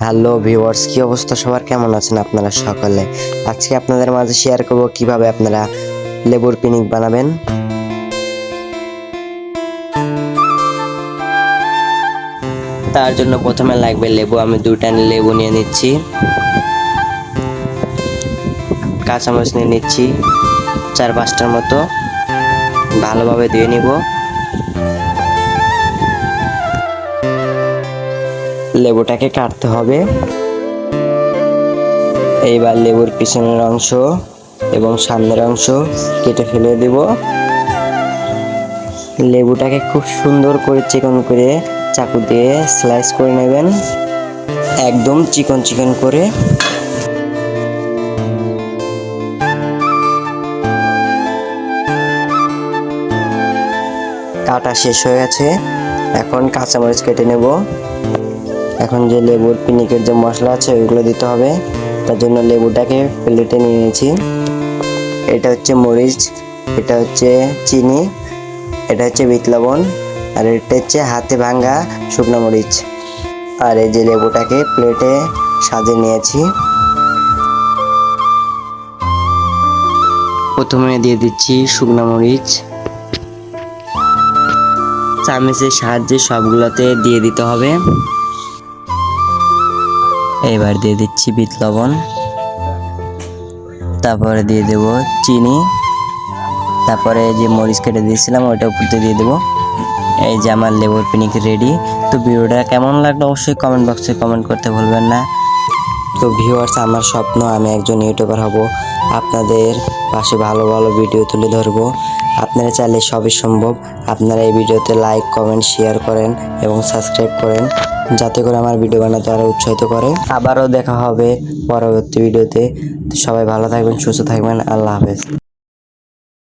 Hello viewers কি অবস্থা? সবার কেমন আছেন আপনারা সকলে? আজকে আপনাদের মাঝে শেয়ার করব কীভাবে আপনারা লেবুর পিনিক বানাবেন। তার জন্য প্রথমে লাগবে লেবু, আমি দুটা লেবু নিয়ে নিচ্ছি। কাঁচামরিচ নিয়ে নিচ্ছি, চার পাঁচটার মতো। ভালোভাবে ধুয়ে নিব। লেবুটাকে কাটতে হবে। এইবার লেবুর পিছনের অংশ এবং সামনের অংশ কেটে ফেলে দেব। লেবুটাকে খুব সুন্দর করে চিকন করে চাকু দিয়ে স্লাইস করে নেবেন। একদম চিকন চিকন করে। কাটা শেষ হয়ে গেছে। এখন কাঁচামরিচ কেটে নেব। এখন যে লেবুর পিনিকের যে মশলা আছে, ওইগুলো দিতে হবে। তার জন্য লেবুটাকে প্লেটে নিয়ে নিয়েছি। এটা হচ্ছে মরিচ, এটা হচ্ছে চিনি, এটা হচ্ছে বিট লবণ, আর এটা হচ্ছে হাতে ভাঙ্গা শুকনো মরিচ। আর এই যে লেবুটাকে প্লেটে সাজিয়ে নিয়েছি। প্রথমে দিয়ে দিচ্ছি শুকনো মরিচ। চামচের সাহায্যে সবগুলোতে দিয়ে দিতে হবে। এবার দিয়ে দিচ্ছি বিট লবণ। তারপরে দিয়ে দেব চিনি। তারপরে যে মরিচ কেটে দিয়েছিলাম ওইটা উপর দিয়ে দেবো। এই যে আমার লেবুর পিনিক রেডি তো ভিডিওটা কেমন লাগল অবশ্যই কমেন্ট বক্সে কমেন্ট করতে ভুলবেন না। তো ভিউয়ার্স আমার স্বপ্ন, আমি একজন ইউটিউবার হব। আপনাদের পাশে ভালো ভালো ভিডিও তুলে ধরবো। আপনারা চাইলে সবই সম্ভব। আপনারা এই ভিডিওতে লাইক কমেন্ট শেয়ার করেন এবং সাবস্ক্রাইব করেন। যাতে করে আমার ভিডিও বানাতে আরও উৎসাহিত করে। আবারও দেখা হবে পরবর্তী ভিডিওতে সবাই ভালো থাকবেন, সুস্থ থাকবেন। আল্লাহ হাফেজ।